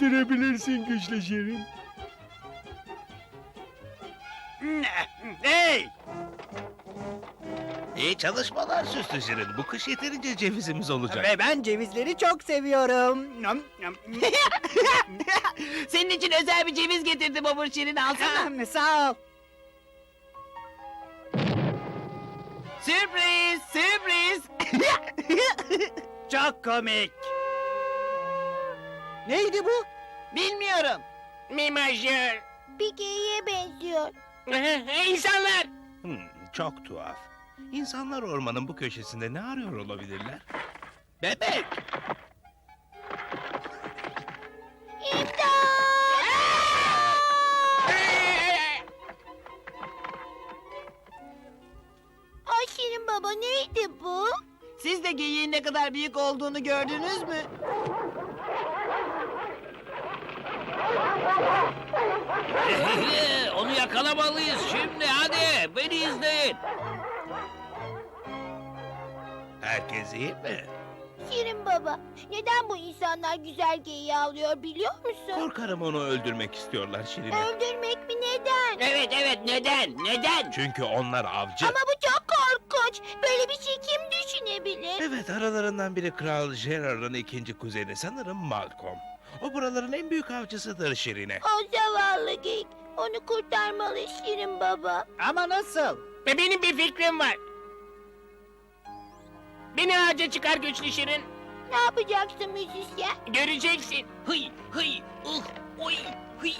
İndirebilirsin güçlü şirin. Hey! İyi çalışmalar süslü şirin. Bu kış yeterince cevizimiz olacak. Ve ben cevizleri çok seviyorum. Nom, nom. Senin için özel bir ceviz getirdim Obur Şirin alsana. Ah, Sağ ol. sürpriz, sürpriz. Çok komik. Neydi bu? Bilmiyorum. Mimajör. Bir geyiğe benziyor. İnsanlar. Hmm, çok tuhaf. İnsanlar ormanın bu köşesinde ne arıyor olabilirler? Bebek! Ay Şirin baba neydi bu? Siz de geyiğin ne kadar büyük olduğunu gördünüz mü? Onu yakalamalıyız şimdi hadi. Beni izleyin. Herkes iyi mi? Şirin baba neden bu insanlar güzel geyiği avlıyor biliyor musun? Korkarım onu öldürmek istiyorlar Şirin'i. Öldürmek mi neden? Evet evet neden? Neden? Çünkü onlar avcı. Ama bu çok korkunç. Böyle bir şey kim düşünebilir? Evet aralarından biri Kral Gerard'ın ikinci kuzeni sanırım Malcolm. O buraların en büyük avcısıdır Şirin'e. O zavallı geyik. Onu kurtarmalı Şirin baba. Ama nasıl? Ve benim bir fikrim var. Beni ağaca çıkar güçlü Şirin. Ne yapacaksın müzisyen? Göreceksin. Hıy hıy ıh oy hıy.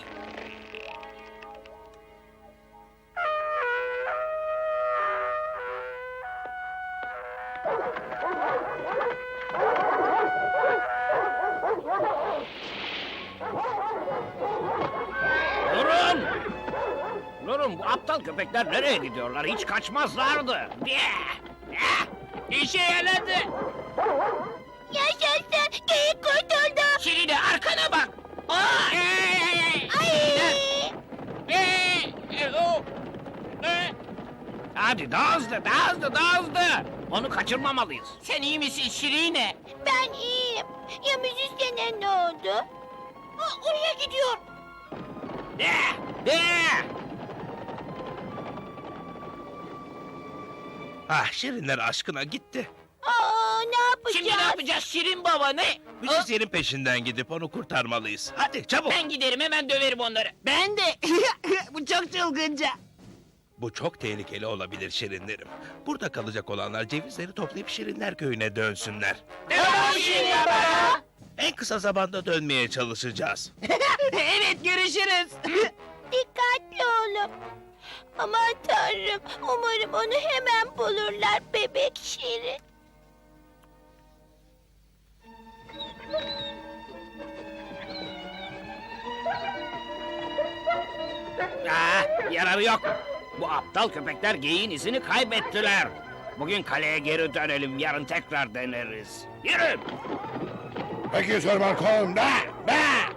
Köpekler nereye gidiyorlar? Hiç kaçmazlardı. İşe yaradı. Yaşasın geyik kurtuldu. Şirin'e arkana bak. Aa! Ay! Ee, o, ee, Hadi daha hızlı, daha hızlı, daha hızlı. Onu kaçırmamalıyız. Sen iyi misin Şirine? Ben iyiyim. Ya müzisyene ne oldu? Ha, oraya gidiyor. De, de. Ah Şirinler aşkına gitti. Aa, ne yapacağız? Şimdi ne yapacağız Şirin baba ne? Müzisyenin peşinden gidip onu kurtarmalıyız. Hadi çabuk. Ben giderim hemen döverim onları. Ben de. Bu çok çılgınca. Bu çok tehlikeli olabilir Şirinlerim. Burada kalacak olanlar cevizleri toplayıp Şirinler köyüne dönsünler. Tamam Şirin baba. En kısa zamanda dönmeye çalışacağız. evet görüşürüz. Dikkatli olun. Aman tanrım. Umarım onu hemen bulurlar bebek Şirin. Ah, yararı yok. Bu aptal köpekler geyiğin izini kaybettiler. Bugün kaleye geri dönelim, yarın tekrar deneriz. Yürü! Peki Sir Malcolm. Da, da.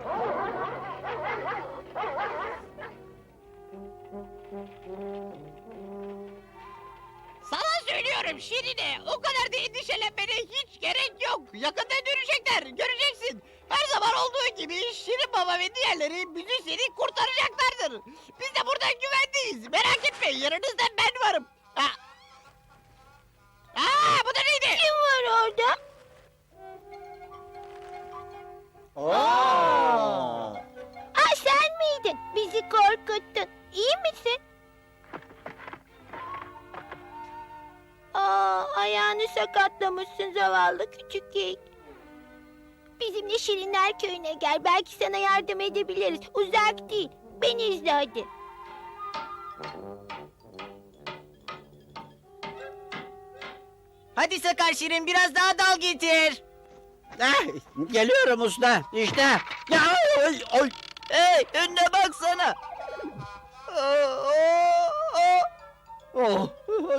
Söylüyorum Şirine. O kadar da endişelenmene hiç gerek yok. Yakında dönecekler. Göreceksin. Her zaman olduğu gibi Şirin Baba ve diğerleri müzisyeni kurtaracaklardır. Biz de burada güvendeyiz. Merak etme yanınızda ben varım. Ha. Aa, bu da neydi? Kim var orada? Oo. Aa sen miydin? Bizi korkuttun. İyi misin? Aa ayağını sakatlamışsın zavallı küçük geyik. Bizimle Şirinler köyüne gel. Belki sana yardım edebiliriz. Uzak değil. Beni izle hadi. Hadi Sakar Şirin biraz daha dal getir. Ah, geliyorum usta. İşte. Ya, oy, oy. Hey önüne baksana. Oh,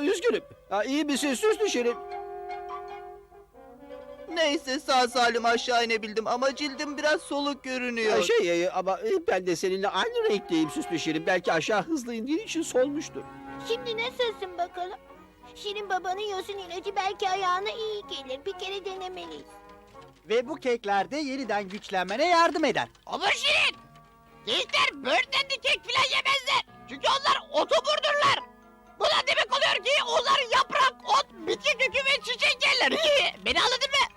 üzgünüm. Ha, iyi misin süslü şirin? Neyse sağ salim aşağı inebildim ama cildim biraz soluk görünüyor. Ha, şey e, ama e, ben de seninle aynı renkteyim süslü şirin. Belki aşağı hızlı indiğin için solmuştur. Şimdi nasılsın bakalım? Şirin babanın yosun ilacı belki ayağına iyi gelir. Bir kere denemeliyiz. Ve bu kekler de yeniden güçlenmene yardım eder. Olur Şirin. Geyikler böğürtlenli kek filan yemezler. Çünkü onlar otoburdurlar. Bu da demek oluyor ki onlar yaprak, ot, bitki kökü ve çiçek yerler. Beni anladın mı?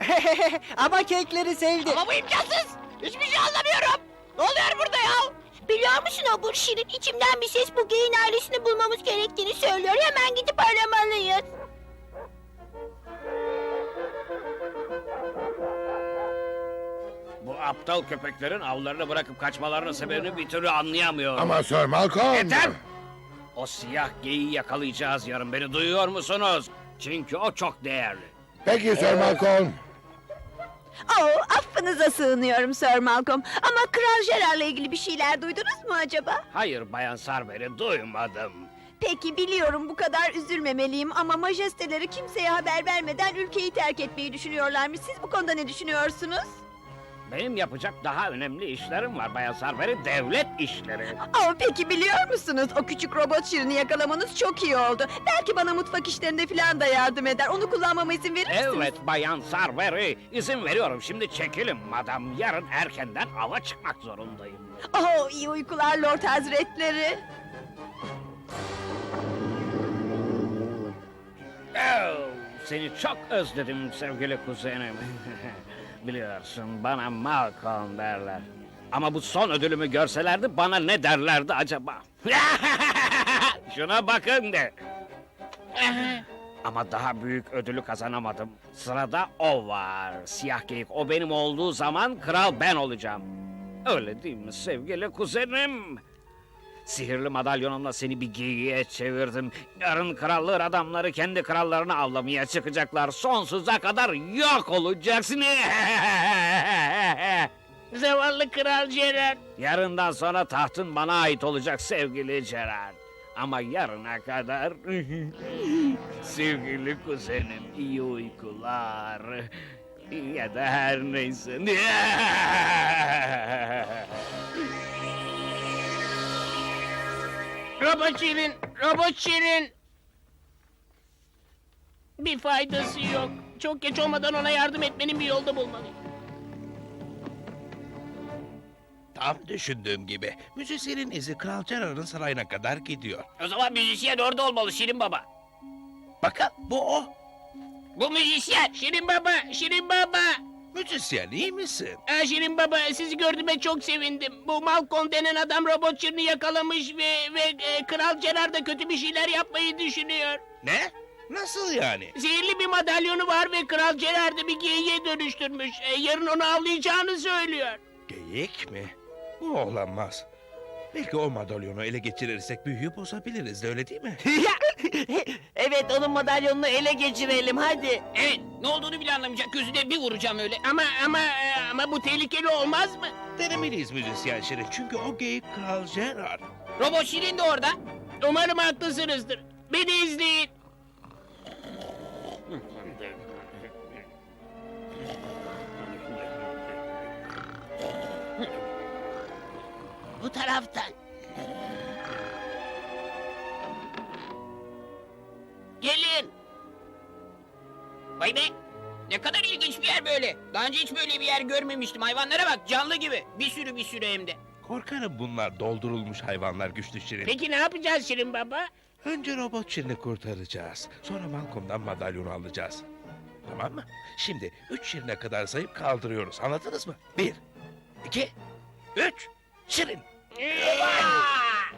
ama kekleri sevdi. Ama bu imkansız. Hiçbir şey anlamıyorum. Ne oluyor burada ya? Biliyor musun Obur Şirin? İçimden bir ses bu geyin ailesini bulmamız gerektiğini söylüyor. Hemen gidip aramalıyız. Aptal köpeklerin avlarını bırakıp kaçmalarının sebebini bir türlü anlayamıyorum. Ama Sir Malcolm... Yeter! O siyah geyiği yakalayacağız yarın. Beni duyuyor musunuz? Çünkü o çok değerli. Peki Sir Malcolm. Oh, affınıza sığınıyorum Sir Malcolm. Ama Kral Gerard'la ilgili bir şeyler duydunuz mu acaba? Hayır Bayan Sarber'i duymadım. Peki biliyorum bu kadar üzülmemeliyim ama majesteleri kimseye haber vermeden ülkeyi terk etmeyi düşünüyorlarmış. Siz bu konuda ne düşünüyorsunuz? Benim yapacak daha önemli işlerim var Bayan Sarber'i. Devlet işleri. Oh, peki biliyor musunuz? O küçük robot şirini yakalamanız çok iyi oldu. Belki bana mutfak işlerinde falan da yardım eder. Onu kullanmama izin verir misiniz? Evet Bayan Sarber'i. izin veriyorum. Şimdi çekilin madam. Yarın erkenden ava çıkmak zorundayım. Oh, iyi uykular Lord Hazretleri. Oh, seni çok özledim sevgili kuzenim. Biliyorsun bana Malcolm derler. Ama bu son ödülümü görselerdi bana ne derlerdi acaba? Şuna bakın de. Ama daha büyük ödülü kazanamadım. Sırada o var. Siyah geyik o benim olduğu zaman kral ben olacağım. Öyle değil mi sevgili kuzenim? Sihirli madalyonumla seni bir geyiğe çevirdim. Yarın krallığın adamları kendi krallarını avlamaya çıkacaklar. Sonsuza kadar yok olacaksın. Zavallı Kral Gerard. Yarından sonra tahtın bana ait olacak sevgili Gerard. Ama yarına kadar sevgili kuzenim iyi uykular. Ya da her neyse. Robot Şirin, Robot Şirin. Bir faydası yok. Çok geç olmadan ona yardım etmenin bir yolda bulmalıyım. Tam düşündüğüm gibi. Müzisyenin izi Kral Gerard'ın sarayına kadar gidiyor. O zaman müzisyen orada olmalı Şirin Baba. Bakın bu o. Bu müzisyen. Şirin Baba, Şirin Baba. Müzisyen iyi misin? Şirin Baba sizi gördüğüme çok sevindim. Bu Malcolm denen adam robot Şirin'i yakalamış ve, ve e, Kral Gerard da kötü bir şeyler yapmayı düşünüyor. Ne? Nasıl yani? Zehirli bir madalyonu var ve Kral Gerard'ı bir geyiğe dönüştürmüş. E, yarın onu avlayacağını söylüyor. Geyik mi? Bu olamaz. Belki o madalyonu ele geçirirsek büyüyü bozabiliriz de öyle değil mi? evet onun madalyonunu ele geçirelim hadi. Evet ne olduğunu bile anlamayacak gözüne bir vuracağım öyle. Ama ama e, ama bu tehlikeli olmaz mı? Denemeliyiz müzisyen Şirin çünkü o geyik Kral Gerard. Robot Şirin de orada. Umarım haklısınızdır. Beni izleyin. Taraftan. Gelin. Vay be. Ne kadar ilginç bir yer böyle. Daha önce hiç böyle bir yer görmemiştim. Hayvanlara bak canlı gibi. Bir sürü bir sürü hem de. Korkarım bunlar doldurulmuş hayvanlar güçlü Şirin. Peki ne yapacağız Şirin Baba? Önce robot Şirin'i kurtaracağız. Sonra Malcolm'dan madalyonu alacağız. Tamam mı? Şimdi üç Şirin'e kadar sayıp kaldırıyoruz. Anladınız mı? Bir, iki, üç, Şirin. Eh,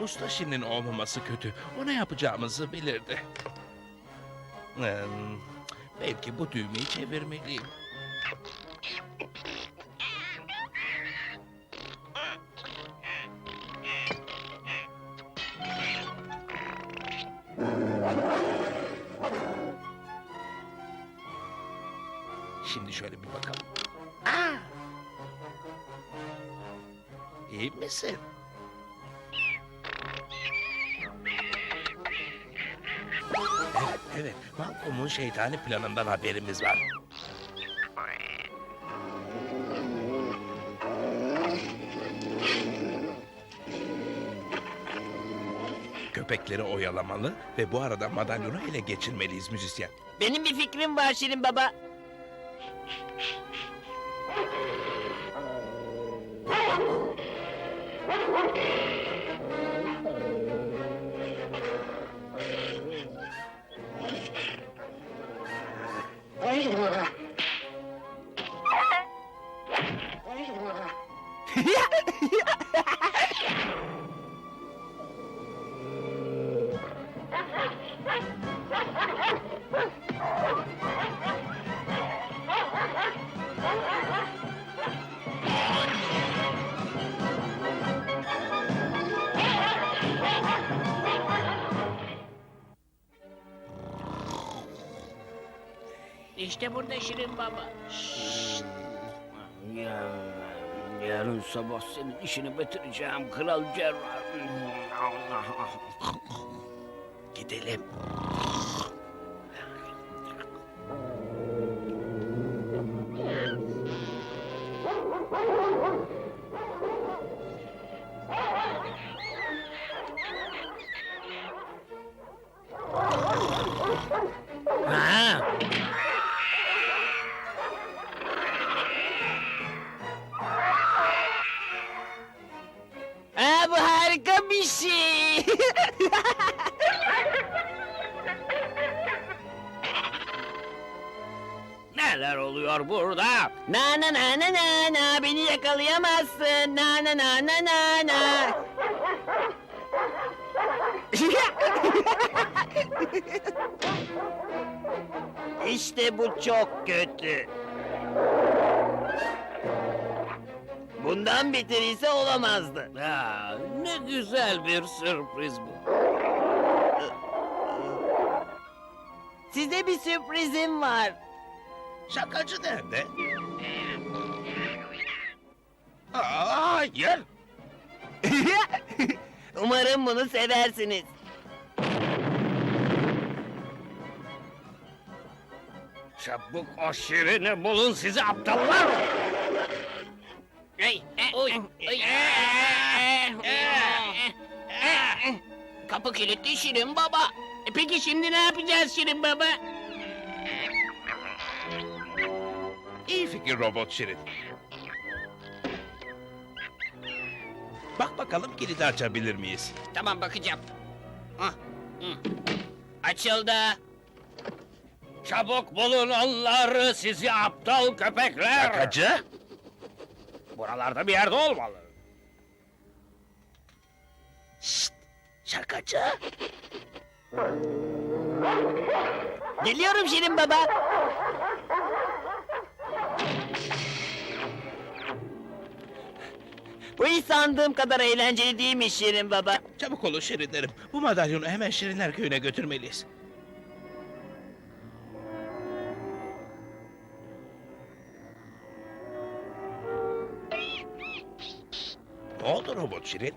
Usta Şirin'in olmaması kötü. O ne yapacağımızı bilirdi. Hmm, belki bu düğmeyi çevirmeliyim. Şeytani planından haberimiz var. Köpekleri oyalamalı ve bu arada madalyonu ele geçirmeliyiz müzisyen. Benim bir fikrim var Şirin Baba. İşte burada Şirin Baba. Yarın, yarın sabah senin işini bitireceğim Kral Cerrah. Gidelim. Neler oluyor burada? na na na na na na beni yakalayamazsın. Na na na na na na. işte bu çok kötü. Bundan beter ise olamazdı. Ha, ne güzel bir sürpriz bu. Size bir sürprizim var. Şakacı nerede? Aa, hayır. Umarım bunu seversiniz. Çabuk o şirini bulun sizi aptallar. Ay, oy, ay, Kapı kilitli Şirin Baba. E peki şimdi ne yapacağız Şirin Baba? Fikir robot Şirin. Bak bakalım kilidi açabilir miyiz? Tamam bakacağım. Hah, hı. Açıldı. Çabuk bulun onları sizi aptal köpekler. Şakacı? Buralarda bir yerde olmalı. Şşt, şakacı. Geliyorum Şirin Baba. Bu hiç sandığım kadar eğlenceli değilmiş Şirin Baba. Çabuk olun Şirinlerim. Bu madalyonu hemen Şirinler köyüne götürmeliyiz. Ne oldu robot Şirin?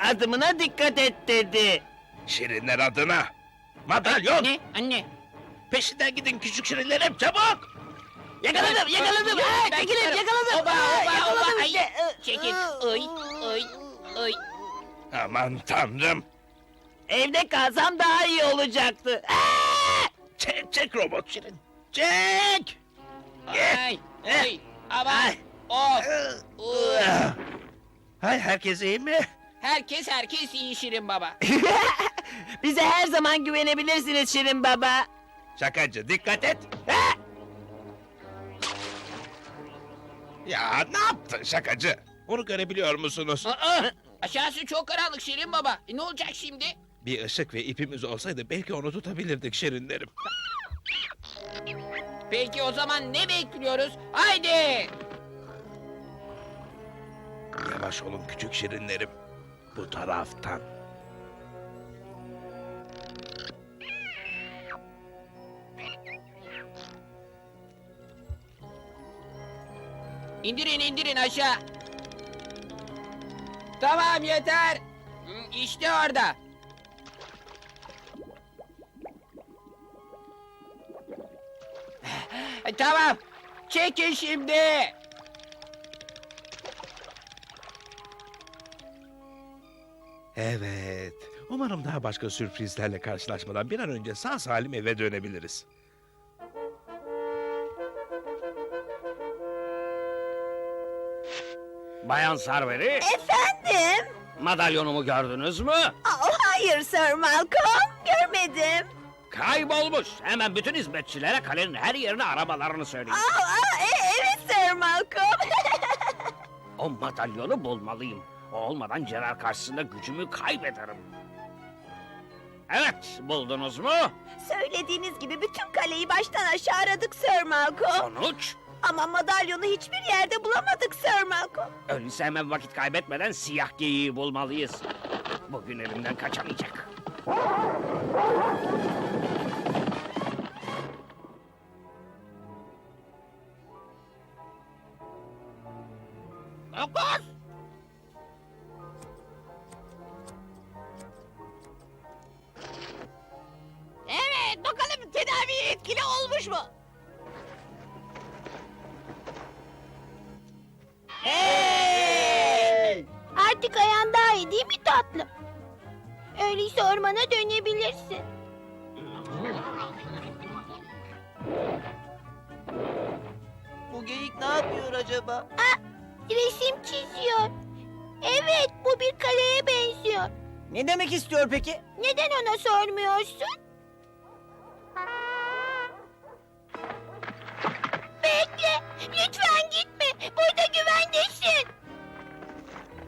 Adımına dikkat et dedi. Şirinler adına. Madalyon! Ne? Anne. Peşinden gidin küçük Şirinlerim çabuk! Yakaladım, yakaladım. Ha, çekilin, yakaladım. Oba, Ha, oba, yakaladım oba. Ay, Çekil. Ay, ay, ay. Aman tanrım. Evde kalsam daha iyi olacaktı. Çek çek robot şirin. Çek. Ay, ay. Aman. Of. Hay herkes iyi mi? Herkes herkes iyi Şirin Baba. Bize her zaman güvenebilirsiniz Şirin Baba. Şakacı dikkat et. Ya ne yaptın şakacı? Onu görebiliyor musunuz? Aa, aşağısı çok karanlık Şirin Baba. E, ne olacak şimdi? Bir ışık ve ipimiz olsaydı belki onu tutabilirdik şirinlerim. Peki o zaman ne bekliyoruz? Haydi. Yavaş olun küçük şirinlerim. Bu taraftan. İndirin indirin aşağı. Tamam yeter. İşte orada. E, Tamam. Çekin şimdi. Evet. Umarım daha başka sürprizlerle karşılaşmadan bir an önce sağ salim eve dönebiliriz. Bayan Sarveri, Efendim? madalyonumu gördünüz mü? Aa, hayır Sir Malcolm, görmedim. Kaybolmuş. Hemen bütün hizmetçilere kalenin her yerine aramalarını söyleyin. Aa, aa, e- evet Sir Malcolm. O madalyonu bulmalıyım. O olmadan Gerard karşısında gücümü kaybederim. Evet, buldunuz mu? Söylediğiniz gibi bütün kaleyi baştan aşağı aradık Sir Malcolm. Sonuç? Ama madalyonu hiçbir yerde bulamadık Sir Malcolm. Öyleyse hemen vakit kaybetmeden siyah geyiği bulmalıyız. Bugün elimden kaçamayacak. Acaba? Resim çiziyor. Evet bu bir kaleye benziyor. Ne demek istiyor peki? Neden ona sormuyorsun? Bekle. Lütfen gitme. Burada güvendesin.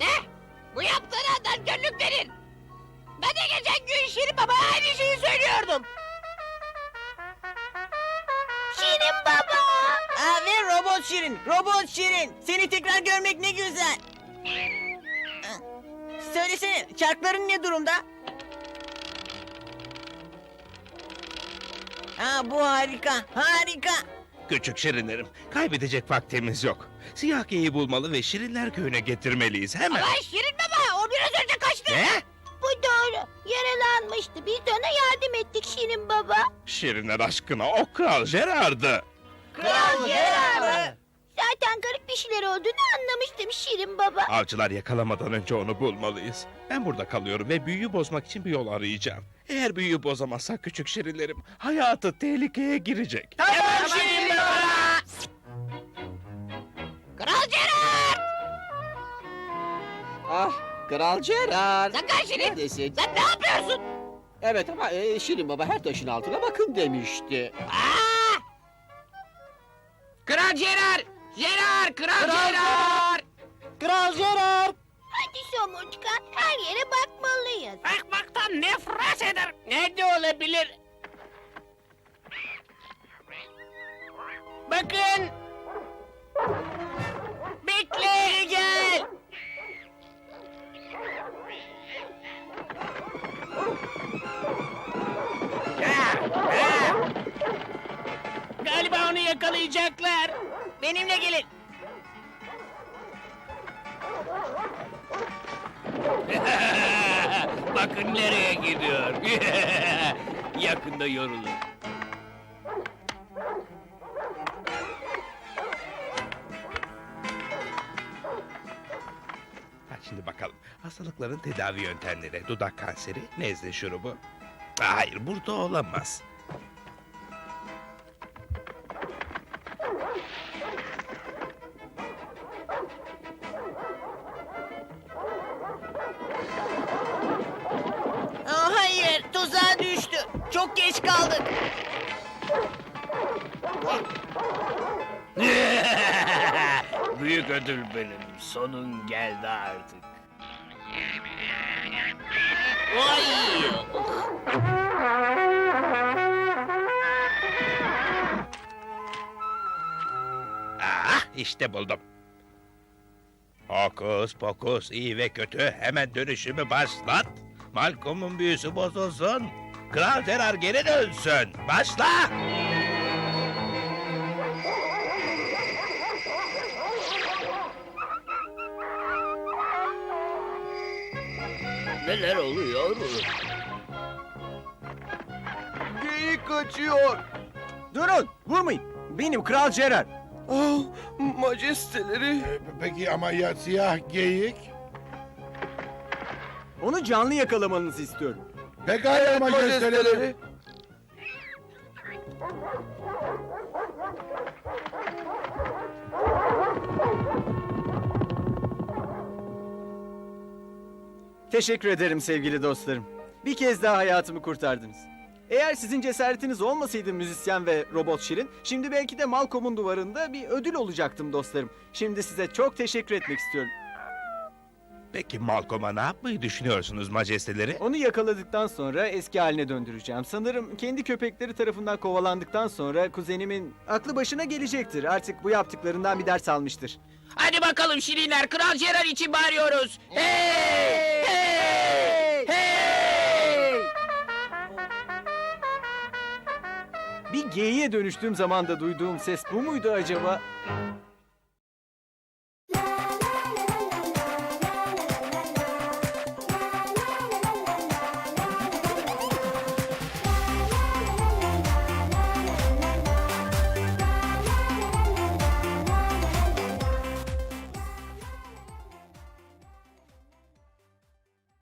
Ne? Bu yaptığın adam gönlüklerin. Ben de geçen gün Şirin Baba aynı şeyi söylüyordum. Şirin baba. Aa, ve robot Şirin, robot Şirin. Seni tekrar görmek ne güzel. Söylesene, çarkların ne durumda? Ha, bu harika, harika. Küçük şirinlerim, kaybedecek vaktimiz yok. Siyah geyiği bulmalı ve şirinler köyüne getirmeliyiz hemen. Ama Şirin Baba, o biraz önce kaçtı. Ne? Bu doğru. Yaralanmıştı. Biz de ona yardım ettik Şirin baba. Şirinler aşkına o kral Gerard'ı. Kral Gerard. Zaten garip bir şeyler olduğunu anlamıştım Şirin baba. Avcılar yakalamadan önce onu bulmalıyız. Ben burada kalıyorum ve büyüyü bozmak için bir yol arayacağım. Eğer büyüyü bozamazsak küçük şirinlerim hayatı tehlikeye girecek. Tamam Şirin Baba. Kral Gerard. Ah, Kral Gerard. Sakar Şirin. Neredesin? Sen ne yapıyorsun? Evet ama e, Şirin Baba her taşın altına bakın demişti. Aa! Gerard. Gerard, Kral, Kral Gerard. Kral Gerard. Hadi Somurtkan her yere bakmalıyız. Bakmaktan nefret ederim. Nerede olabilir? Bakın. Bekle. Galiba onu yakalayacaklar. Benimle gelin. Bakın nereye gidiyor. Yakında yorulur. Ha, şimdi bakalım. Hastalıkların tedavi yöntemleri. Dudak kanseri, nezle şurubu. Hayır, burada olamaz. Büyük ödül benim. Sonun geldi artık. Ay. Ah işte buldum. Hokus pokus iyi ve kötü hemen dönüşümü başlat. Malcolm'un büyüsü bozulsun. Kral Gerard geri dönsün. Başla. Neler oluyor? Geyik kaçıyor. Durun vurmayın. Benim Kral Gerard. Oh, majesteleri. Peki ama ya siyah geyik? Onu canlı yakalamanızı istiyorum. Pekala majesteleri. Teşekkür ederim sevgili dostlarım. Bir kez daha hayatımı kurtardınız. Eğer sizin cesaretiniz olmasaydı müzisyen ve robot Şirin, şimdi belki de Malcolm'un duvarında bir ödül olacaktım dostlarım. Şimdi size çok teşekkür etmek istiyorum. Peki Malcolm'a ne yapmayı düşünüyorsunuz majesteleri? Onu yakaladıktan sonra eski haline döndüreceğim. Sanırım kendi köpekleri tarafından kovalandıktan sonra kuzenimin aklı başına gelecektir. Artık bu yaptıklarından bir ders almıştır. Hadi bakalım Şirinler, Kral Gerard için bağırıyoruz. Hey! Hey! Hey! Bir geyiğe dönüştüğüm zaman da duyduğum ses bu muydu acaba?